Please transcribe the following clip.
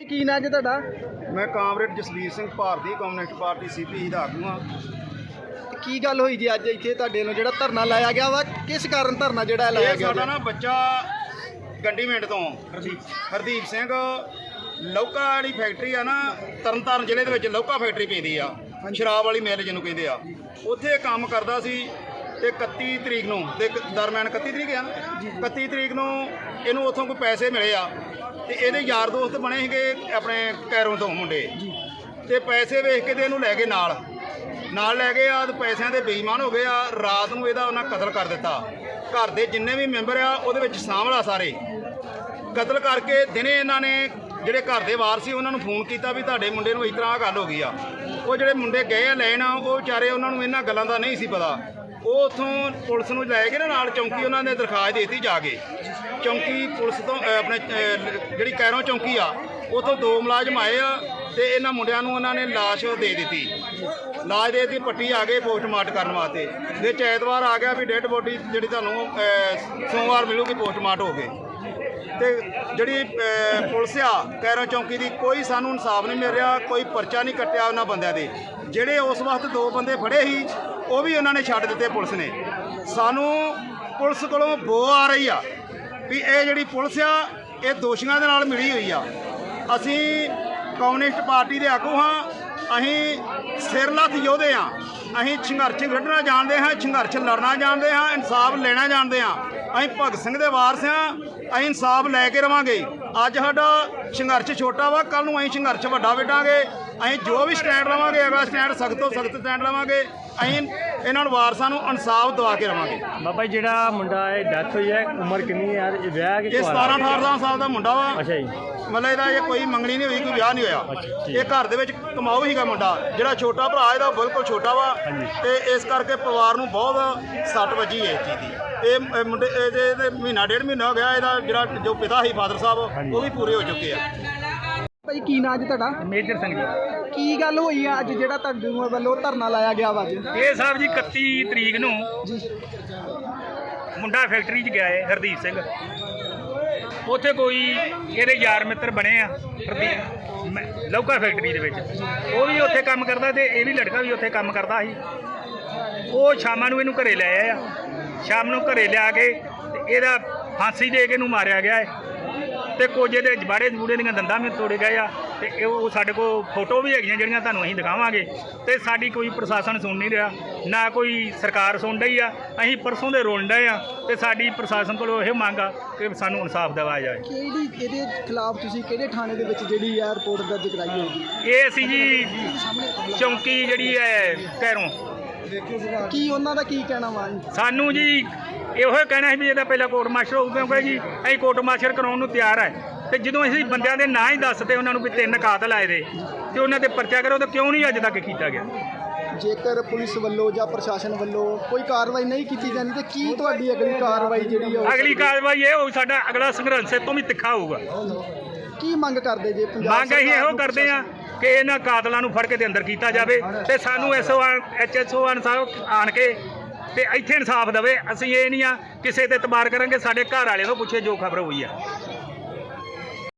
ਕੀ ਨਾਂ ਜੀ ਤੁਹਾਡਾ? ਮੈਂ comrade Jasvir Singh Bharti communist party CP ਦਾ ਆਗੂ ਹਾਂ ਕੀ ਗੱਲ ਹੋਈ ਜੀ ਅੱਜ ਇੱਥੇ ਤੁਹਾਡੇ ਨੂੰ ਜਿਹੜਾ ਧਰਨਾ ਲਾਇਆ ਗਿਆ ਵਾ? ਕਿਸ ਕਾਰਨ ਧਰਨਾ ਜਿਹੜਾ ਲਾਇਆ ਇਹ ਗਿਆ ਸਾਡਾ ਜੀ? ਨਾ ਬੱਚਾ ਗੰਡੀਮਿੰਟ ਤੋਂ ਹਰਦੀਪ ਸਿੰਘ। ਲੌਕਾ ਵਾਲੀ ਫੈਕਟਰੀ ਆ ਨਾ ਤਰਨਤਾਰਨ ਜ਼ਿਲ੍ਹੇ ਦੇ ਵਿੱਚ ਲੌਕਾ ਫੈਕਟਰੀ ਪੈਂਦੀ ਆ। ਸ਼ਰਾਬ ਵਾਲੀ ਮਿਲ ਜਿਹਨੂੰ ਕਹਿੰਦੇ ਆ। ਉੱਥੇ ਕੰਮ ਕਰਦਾ ਸੀ ਤੇ 31 ਤਰੀਕ ਨੂੰ ਦੇ ਦਰਮਿਆਨ 31 ਤਰੀਕ ਆ ਨਾ? 31 ਤਰੀਕ ਨੂੰ ਇਹਨੂੰ ਉੱਥੋਂ ਕੋਈ ਪੈਸੇ ਮਿਲੇ ਆ। ਤੇ ਇਹਦੇ ਯਾਰ ਦੋਸਤ ਬਣੇ ਸੀਗੇ ਆਪਣੇ ਕੈਰੋਂ ਤੋਂ ਮੁੰਡੇ। ਤੇ ਪੈਸੇ ਵੇਖ ਕੇ ਤੇ ਇਹਨੂੰ ਲੈ ਗਏ ਨਾਲ। ਨਾਲ ਲੈ ਗਏ ਆ ਤੇ ਪੈਸਿਆਂ ਦੇ ਬੇਈਮਾਨ ਹੋ ਗਏ ਆ ਰਾਤ ਨੂੰ ਇਹਦਾ ਉਹਨਾਂ ਕਤਲ ਕਰ ਦਿੱਤਾ। ਘਰ ਦੇ ਜਿੰਨੇ ਵੀ ਮੈਂਬਰ ਆ ਉਹਦੇ ਵਿੱਚ ਸ਼ਾਮਲ ਆ ਸਾਰੇ। ਕਤਲ ਕਰਕੇ ਦਿਨੇ ਇਹਨਾਂ ਨੇ ਜਿਹੜੇ ਘਰ ਦੇ ਵਾਰ ਸੀ ਉਹਨਾਂ ਨੂੰ ਫੋਨ ਕੀਤਾ ਵੀ ਤੁਹਾਡੇ ਮੁੰਡੇ ਨੂੰ ਇਸ ਤਰ੍ਹਾਂ ਗੱਲ ਹੋ ਗਈ ਆ। ਉਹ ਜਿਹੜੇ ਮੁੰਡੇ ਗਏ ਆ ਲੈਣ ਆ ਉਹ ਵਿਚਾਰੇ ਉਹਨਾਂ ਨੂੰ ਇਹਨਾਂ ਗੱਲਾਂ ਦਾ ਨਹੀਂ ਸੀ ਪਤਾ। ਉਹ ਉਥੋਂ ਪੁਲਿਸ ਨੂੰ ਲੈ ਕੇ ਨਾ ਨਾਲ ਚੌਂਕੀ ਉਹਨਾਂ ਨੇ ਦਰਖਾਸਤ ਦੇ ਦਿੱਤੀ ਜਾ ਕੇ। ਚੌਂਕੀ ਪੁਲਿਸ ਤੋਂ ਅਹ, ਆਪਣੇ ਅਹ, ਜਿਹੜੀ ਕੈਰੋਂ ਚੌਂਕੀ ਆ ਉਥੋਂ ਦੋ ਮੁਲਾਜ਼ਮ ਆਏ ਆ ਤੇ ਇਹਨਾਂ ਮੁੰਡਿਆਂ ਨੂੰ ਉਹਨਾਂ ਨੇ ਲਾਸ਼ ਦੇ ਦਿੱਤੀ। ਲਾਸ਼ ਦੇ ਦਿੱਤੀ ਪੱਟੀ ਆ ਗਏ ਪੋਸਟਮਾਰਟ ਕਰਨ ਵਾਸਤੇ। ਵਿੱਚ ਐਤਵਾਰ ਆ ਗਿਆ ਵੀ ਡੈੱਡ ਬੋਡੀ ਜਿਹੜੀ ਤੁਹਾਨੂੰ ਅਹ, ਸੋਮਵਾਰ ਮਿਲੂਗੀ ਪੋਸਟਮਾਰਟ ਹੋ ਕੇ। ਤੇ ਜਿਹੜੀ ਅਹ, ਪੁਲਿਸ ਆ ਕੈਰੋਂ ਚੌਂਕੀ ਦੀ ਕੋਈ ਸਾਨੂੰ ਇਨਸਾਫ ਨਹੀਂ ਮਿਲ ਰਿਹਾ ਕੋਈ ਪਰਚਾ ਨਹੀਂ ਕੱਟਿਆ ਉਹਨਾਂ ਬੰਦਿਆਂ ਦੇ। ਜਿਹੜੇ ਉਸ ਵਕਤ ਦੋ ਬੰਦੇ ਫੜੇ ਸੀ ਉਹ ਵੀ ਉਹਨਾਂ ਨੇ ਛੱਡ ਦਿੱਤੇ ਪੁਲਿਸ ਨੇ। ਸਾਨੂੰ ਪੁਲਿਸ ਕੋਲੋਂ ਬੋ ਆ ਰਹੀ ਆ ਵੀ ਇਹ ਜਿਹੜੀ ਪੁਲਿਸ ਆ ਇਹ ਦੋਸ਼ੀਆਂ ਦੇ ਨਾਲ ਮਿਲੀ ਹੋਈ ਆ। ਅਸੀਂ ਕਮਿਊਨਿਸਟ ਪਾਰਟੀ ਦੇ ਆਗੂ ਹਾਂ ਅਸੀਂ ਸਿਰਲੱਥ ਯੋਧੇ ਹਾਂ। ਅਸੀਂ ਸੰਘਰਸ਼ ਕੱਢਣਾ ਜਾਣਦੇ ਹਾਂ, ਸੰਘਰਸ਼ ਲੜਨਾ ਜਾਣਦੇ ਹਾਂ, ਇਨਸਾਫ ਲੈਣਾ ਜਾਣਦੇ ਹਾਂ। ਅਸੀਂ ਭਗਤ ਸਿੰਘ ਦੇ ਵਾਰਸ ਹਾਂ, ਅਸੀਂ ਇਨਸਾਫ ਲੈ ਕੇ ਰਵਾਂਗੇ। ਅੱਜ ਸਾਡਾ ਸੰਘਰਸ਼ ਛੋਟਾ ਵਾ ਕੱਲ ਨੂੰ ਅਸੀਂ ਸੰਘਰਸ਼ ਵੱਡਾ ਵੇਟਾਂਗੇ ਅਸੀਂ ਜੋ ਵੀ ਸਟੈਂਡ ਲਵਾਂਗੇ ਅਗਲਾ ਸਟੈਂਡ ਸਖਤ ਤੋਂ ਸਖਤ ਸਟੈਂਡ ਲਵਾਂਗੇ। ਅਸੀਂ ਇਹਨਾਂ ਨੂੰ ਵਾਰਸਾਂ ਨੂੰ ਇਨਸਾਫ ਦਵਾ ਕੇ ਰਵਾਂਗੇ। ਬਾਬਾ ਜੀ ਜਿਹੜਾ ਮੁੰਡਾ ਹੈ ਡੈਥ ਹੋਈ ਹੈ ਉਮਰ ਕਿੰਨੀ ਹੈ? ਯਾਰ ਇਹ ਵਿਆਹ ਕਿ ਇਹ 17 18 ਸਾਲ ਦਾ ਮੁੰਡਾ ਵਾ। ਅੱਛਾ ਜੀ। ਮਤਲਬ ਇਹਦਾ ਇਹ ਕੋਈ ਮੰਗਣੀ ਨਹੀਂ ਹੋਈ ਕੋਈ ਵਿਆਹ ਨਹੀਂ ਹੋਇਆ। ਇਹ ਘਰ ਦੇ ਵਿੱਚ ਕਮਾਊ ਹੀਗਾ ਮੁੰਡਾ। ਜਿਹੜਾ ਛੋਟਾ ਭਰਾ ਇਹਦਾ ਬਿਲਕੁਲ ਛੋਟਾ ਵਾ। ਤੇ ਇਸ ਕਰਕੇ ਪਰਿਵਾਰ ਨੂੰ ਬਹੁਤ ਸੱਟ ਵੱਜੀ ਹੈ ਇਸ ਚੀਜ਼ ਦੀ। ਇਹ ਇਹ ਮੁੰਡੇ ਇਹਦੇ ਇਹਦੇ ਮਹੀਨਾ ਡੇਢ ਮਹੀਨਾ ਹੋ ਗਿਆ ਇਹਦਾ ਜਿਹੜਾ ਜੋ ਪਿਤਾ ਸੀ ਫਾਦਰ ਸਾਹਿਬ। ਉਹ ਵੀ ਪੂਰੇ ਹੋ ਚੁੱਕੇ ਆ। ਭਾਈ ਕੀ ਨਾਂ ਜੀ ਤੁਹਾਡਾ? ਮੇਜਰ ਸਿੰਘ ਜੀ। ਕੀ ਗੱਲ ਹੋਈ ਆ ਅੱਜ ਜਿਹੜਾ ਤੁਹਾਡੇ ਵੱਲੋਂ ਧਰਨਾ ਲਾਇਆ ਗਿਆ ਵਾ ਅੱਜ ਇਹ ਸਾਹਿਬ ਜੀ 31 ਤਰੀਕ ਨੂੰ ਮੁੰਡਾ ਫੈਕਟਰੀ 'ਚ ਗਿਆ ਹੈ ਹਰਦੀਪ ਸਿੰਘ। ਉੱਥੇ ਕੋਈ ਇਹਦੇ ਯਾਰ ਮਿੱਤਰ ਬਣੇ ਆ ਹਰਦੀਪ ਮੈਂ- ਲੌਕਾ ਫੈਕਟਰੀ ਦੇ ਵਿੱਚ। ਉਹ ਵੀ ਉੱਥੇ ਕੰਮ ਕਰਦਾ ਤੇ ਇਹ ਵੀ ਲੜਕਾ ਵੀ ਉੱਥੇ ਕੰਮ ਕਰਦਾ ਸੀ। ਉਹ ਸ਼ਾਮਾਂ ਨੂੰ ਇਹਨੂੰ ਘਰੇ ਲੈ ਆਏ ਆ ਸ਼ਾਮ ਨੂੰ ਘਰੇ ਲਿਆ ਕੇ ਤੇ ਇਹਦਾ ਫਾਂਸੀ ਦੇ ਕੇ ਇਹਨੂੰ ਮਾਰਿਆ ਗਿਆ ਹੈ ਤੇ ਕੁਝ ਇਹਦੇ ਜਬਾੜੇ ਜਬੂੜੇ ਦੀਆਂ ਦੰਦਾਂ ਵੀ ਤੋੜੇ ਗਏ ਆ। ਤੇ ਇਹ ਉਹ ਸਾਡੇ ਕੋਲ ਫੋਟੋ ਵੀ ਹੈਗੀਆਂ ਜਿਹੜੀਆਂ ਤੁਹਾਨੂੰ ਅਸੀਂ ਦਿਖਾਵਾਂਗੇ। ਤੇ ਸਾਡੀ ਕੋਈ ਪ੍ਰਸ਼ਾਸਨ ਸੁਣ ਨਹੀਂ ਰਿਹਾ ਨਾ ਕੋਈ ਸਰਕਾਰ ਸੁਣ ਰਹੀ ਆ ਅਸੀਂ ਪਰਸੋਂ ਦੇ ਰੋਣ ਡਏ ਆ ਤੇ ਸਾਡੀ ਪ੍ਰਸ਼ਾਸਨ ਕੋਲੋਂ ਇਹ ਮੰਗ ਆ ਕਿ ਸਾਨੂੰ ਇਨਸਾਫ ਦਿਵਾਇਆ ਜਾਏ ਕਿਹੜੀ ਇਹਦੇ ਖਿਲਾਫ ਤੁਸੀਂ ਕਿਹੜੇ ਥਾਣੇ ਦੇ ਵਿੱਚ ਜਿਹੜੀ ਆ ਰਿਪੋਰਟ ਦਰਜ ਕਰਾਈ ਹੋਏਗੀ ਇਹ ਅਸੀਂ ਜੀ ਚੌਂਕੀ ਜਿਹੜੀ ਹੈ ਕੈਰੋਂ ਕੀ ਉਹਨਾਂ ਦਾ ਕੀ ਕਹਿਣਾ ਵਾ? ਸਾਨੂੰ ਜੀ ਇਹੋ ਕਹਿਣਾ ਸੀ ਵੀ ਇਹਦਾ ਪਹਿਲਾਂ ਕੋਰਟ ਮਾਰਸ਼ਲ ਹੋਊ ਕਿਉਂਕਿ ਜੀ ਅਸੀਂ ਕੋਰਟ ਮਾਰਸ਼ਲ ਕਰਾਉਣ ਨੂੰ ਤਿਆਰ ਹੈ ਤੇ ਜਦੋਂ ਅਸੀਂ ਬੰਦਿਆਂ ਦੇ ਨਾਂ ਹੀ ਦੱਸਦੇ ਉਹਨਾਂ ਨੂੰ ਵੀ ਤਿੰਨ ਕਾਤਲ ਆਏ ਦੇ ਤੇ ਉਹਨਾਂ ਤੇ ਪਰਚਾ ਕਰੋ ਤਾਂ ਕਿਉਂ ਨਹੀਂ ਅੱਜ ਤੱਕ ਕੀਤਾ ਗਿਆ? ਜੇਕਰ ਪੁਲਿਸ ਵੱਲੋਂ ਜਾਂ ਪ੍ਰਸ਼ਾਸਨ ਵੱਲੋਂ ਕੋਈ ਕਾਰਵਾਈ ਨਹੀਂ ਕੀਤੀ ਜਾਂਦੀ ਤੇ ਕੀ ਤੁਹਾਡੀ ਅਗਲੀ ਕਾਰਵਾਈ ਜਿਹੜੀ ਉਹ ਅਗਲੀ ਕਾਰਵਾਈ ਇਹ ਹੋਊ ਸਾਡਾ ਅਗਲਾ ਸੰਘਰਸ਼ ਇਹ ਤੋਂ ਵੀ ਤਿੱਖਾ ਹੋਊਗਾ। ਕੀ ਮੰਗ ਕਰਦੇ ਜੇ ਪੰਜਾਬ ਮੰਗ ਅਸੀਂ ਇਹੋ ਕਰਦੇ ਆ ਕਿ ਇਹਨਾਂ ਕਾਤਲਾਂ ਨੂੰ ਫੜ ਕੇ ਦੇ ਅੰਦਰ ਕੀਤਾ ਜਾਵੇ ਤੇ ਸਾਨੂੰ ਐਸਓ ਐਚਐਸਓ ਸਾਹਿਬ ਆਣ ਕੇ ਤੇ ਇੱਥੇ ਇਨਸਾਫ ਦੇਵੇ। ਅਸੀਂ ਇਹ ਨਹੀਂ ਆ ਕਿਸੇ ਤੇ ਇਤਬਾਰ ਕਰਾਂਗੇ ਸਾਡੇ ਘਰ ਵਾਲਿਆਂ ਤੋਂ ਪੁੱਛੇ ਜੋ ਖਬਰ ਹੋਈ ਆ।